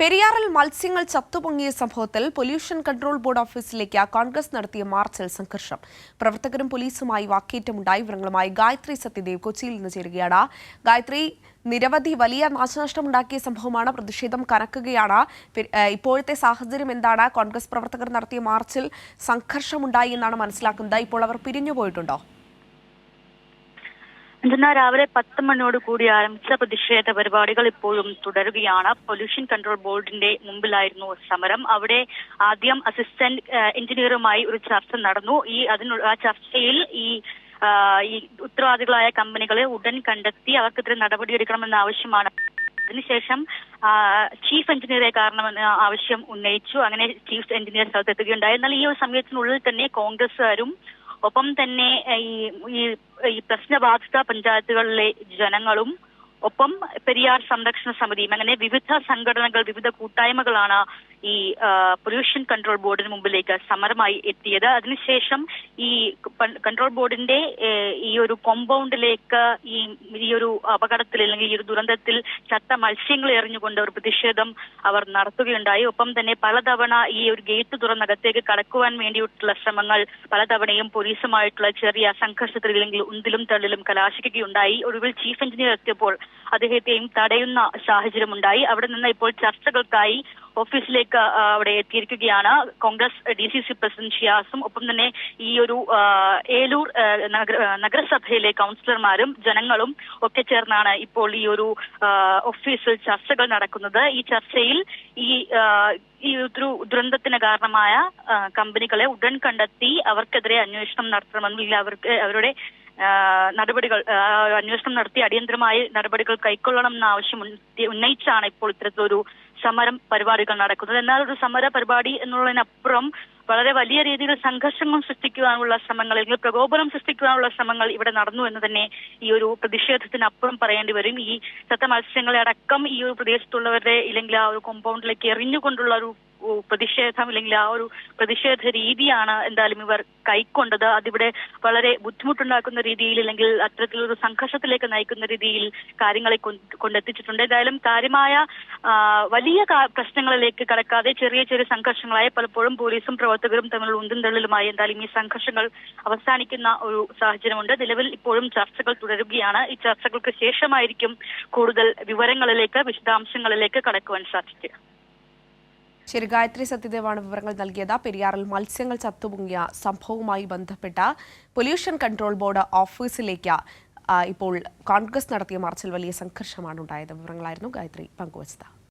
പെരിയാറിൽ മത്സ്യങ്ങൾ ചത്തുപൊങ്ങിയ സംഭവത്തിൽ pollution control board ഓഫീസിലേക്ക് കോൺഗ്രസ് നടത്തിയ മാർച്ചിൽ സംഘർഷം. പ്രവർത്തകരും പോലീസുമായി വാക്കേറ്റമുണ്ടായി. വിവരങ്ങളുമായി ഗായത്രി സത്യദേവ് കൊച്ചിയിൽ നിന്ന് ചേരുകയാണ്. ഗായത്രി നിരവധി വലിയ നാശനഷ്ടമുണ്ടാക്കിയ സംഭവമാണ്. പ്രതിഷേധം കനക്കുകയാണ്. ഇപ്പോഴത്തെ സാഹചര്യം എന്താണ്? കോൺഗ്രസ് പ്രവർത്തകർ നടത്തിയ മാർച്ചിൽ സംഘർഷമുണ്ടായി എന്നാണ് മനസ്സിലാക്കുന്നത്. ഇപ്പോൾ അവർ പിരിഞ്ഞുപോയിട്ടുണ്ടോ? അഞ്ചന രാവിലെ പത്ത് മണിയോട് കൂടി ആരംഭിച്ച പ്രതിഷേധ പരിപാടികൾ ഇപ്പോഴും തുടരുകയാണ്. പൊല്യൂഷൻ കൺട്രോൾ ബോർഡിന്റെ മുമ്പിലായിരുന്നു സമരം. അവിടെ ആദ്യം അസിസ്റ്റന്റ് എഞ്ചിനീയറുമായി ഒരു ചർച്ച നടന്നു. ഈ അതിനുള്ള ആ ചർച്ചയിൽ ഈ ഈ ഉത്തരവാദികളായ കമ്പനികളെ ഉടൻ കണ്ടെത്തി അവർക്കെതിരെ നടപടിയെടുക്കണമെന്ന ആവശ്യമാണ്. അതിനുശേഷം ചീഫ് എഞ്ചിനീയറെ കാരണമെന്ന ആവശ്യം ഉന്നയിച്ചു. അങ്ങനെ ചീഫ് എഞ്ചിനീയർ സ്ഥലത്തെത്തുകയുണ്ടായി. എന്നാൽ ഈ ഒരു സമയത്തിനുള്ളിൽ തന്നെ കോൺഗ്രസുകാരും ഒപ്പം തന്നെ ഈ ഈ പ്രശ്നബാധിത പഞ്ചായത്തുകളിലെ ജനങ്ങളും ഒപ്പം പെരിയാർ സംരക്ഷണ സമിതിയും അങ്ങനെ വിവിധ സംഘടനകൾ വിവിധ കൂട്ടായ്മകളാണ് ഈ പൊല്യൂഷൻ കൺട്രോൾ ബോർഡിന് മുമ്പിലേക്ക് സമരമായി എത്തിയത്. അതിനുശേഷം ഈ കൺട്രോൾ ബോർഡിന്റെ ഈ ഒരു കോമ്പൗണ്ടിലേക്ക് ഈ ഈ ഒരു അപകടത്തിൽ അല്ലെങ്കിൽ ഈ ഒരു ദുരന്തത്തിൽ ചത്ത മത്സ്യങ്ങൾ എറിഞ്ഞുകൊണ്ട് ഒരു പ്രതിഷേധം അവർ നടത്തുകയുണ്ടായി. ഒപ്പം തന്നെ പലതവണ ഈ ഒരു ഗേറ്റ് തുറന്നകത്തേക്ക് കടക്കുവാൻ വേണ്ടിയിട്ടുള്ള ശ്രമങ്ങൾ പലതവണയും പോലീസുമായിട്ടുള്ള ചെറിയ സംഘർഷത്തിൽ അല്ലെങ്കിൽ ഉന്തിലും തള്ളിലും കലാശിക്കുകയുണ്ടായി. ഒടുവിൽ ചീഫ് എഞ്ചിനീയർ എത്തിയപ്പോൾ അദ്ദേഹത്തെയും തടയുന്ന സാഹചര്യമുണ്ടായി. അവിടെ നിന്ന് ഇപ്പോൾ ചർച്ചകൾക്കായി ഓഫീസിലേക്ക് അവിടെ എത്തിയിരിക്കുകയാണ്. Congress D C C president ഷിയാസും ഒപ്പം തന്നെ ഈ ഒരു ഏലൂർ നഗര നഗരസഭയിലെ കൗൺസിലർമാരും ജനങ്ങളും ഒക്കെ ചേർന്നാണ് ഇപ്പോൾ ഈ ഒരു ഓഫീസിൽ ചർച്ചകൾ നടക്കുന്നത്. ഈ ചർച്ചയിൽ ഈ ഈ ഒരു ദുരന്തത്തിന് കാരണമായ കമ്പനികളെ ഉടൻ കണ്ടെത്തി അവർക്കെതിരെ അന്വേഷണം നടത്തണമെന്നും ഇല്ല അവർക്ക് അവരുടെ നടപടികൾ അന്വേഷണം നടത്തി അടിയന്തരമായി നടപടികൾ കൈക്കൊള്ളണം എന്ന ആവശ്യം ഉന്ന- ഉന്നയിച്ചാണ് ഇപ്പോൾ ഇത്തരത്തിലൊരു സമരം പരിപാടികൾ നടക്കുന്നത്. എന്നാൽ ഒരു സമര പരിപാടി എന്നുള്ളതിനപ്പുറം വളരെ വലിയ രീതിയിൽ സംഘർഷങ്ങൾ സൃഷ്ടിക്കുവാനുള്ള ശ്രമങ്ങൾ അല്ലെങ്കിൽ പ്രകോപനം സൃഷ്ടിക്കുവാനുള്ള ശ്രമങ്ങൾ ഇവിടെ നടന്നു എന്ന് തന്നെ ഈ ഒരു പ്രതിഷേധത്തിനപ്പുറം പറയേണ്ടി വരും. ഈ ചത്ത മത്സ്യങ്ങളെ അടക്കം ഈ ഒരു പ്രദേശത്തുള്ളവരുടെ ഇല്ലെങ്കിൽ ആ ഒരു കോമ്പൗണ്ടിലേക്ക് എറിഞ്ഞുകൊണ്ടുള്ള ഒരു പ്രതിഷേധം അല്ലെങ്കിൽ ആ ഒരു പ്രതിഷേധ രീതിയാണ് എന്തായാലും ഇവർ കൈക്കൊണ്ടത്. അതിവിടെ വളരെ ബുദ്ധിമുട്ടുണ്ടാക്കുന്ന രീതിയിൽ അല്ലെങ്കിൽ അത്തരത്തിലൊരു സംഘർഷത്തിലേക്ക് നയിക്കുന്ന രീതിയിൽ കാര്യങ്ങളെ കൊണ്ടെത്തിച്ചിട്ടുണ്ട്. എന്തായാലും കാര്യമായ വലിയ പ്രശ്നങ്ങളിലേക്ക് കടക്കാതെ ചെറിയ ചെറിയ സംഘർഷങ്ങളായ പലപ്പോഴും പോലീസും പ്രവർത്തകരും തമ്മിൽ ഉന്തും തള്ളിലുമായി എന്തായാലും ഈ സംഘർഷങ്ങൾ അവസാനിക്കുന്ന ഒരു സാഹചര്യമുണ്ട്. നിലവിൽ ഇപ്പോഴും ചർച്ചകൾ തുടരുകയാണ്. ഈ ചർച്ചകൾക്ക് ശേഷമായിരിക്കും കൂടുതൽ വിവരങ്ങളിലേക്ക് വിശദാംശങ്ങളിലേക്ക് കടക്കുവാൻ സാധിക്കുക. ശരി ഗായത്രി സത്യദേവാണ് വിവരങ്ങൾ നൽകിയത്. പെരിയാറിൽ മത്സ്യങ്ങൾ ചത്തുപൊങ്ങിയ സംഭവവുമായി ബന്ധപ്പെട്ട പൊല്യൂഷൻ കൺട്രോൾ ബോർഡ് ഓഫീസിലേക്ക് ഇപ്പോൾ കോൺഗ്രസ് നടത്തിയ മാർച്ചിൽ വലിയ സംഘർഷമാണ് ഉണ്ടായത്. വിവരങ്ങളായിരുന്നു ഗായത്രി പങ്കുവച്ചത്.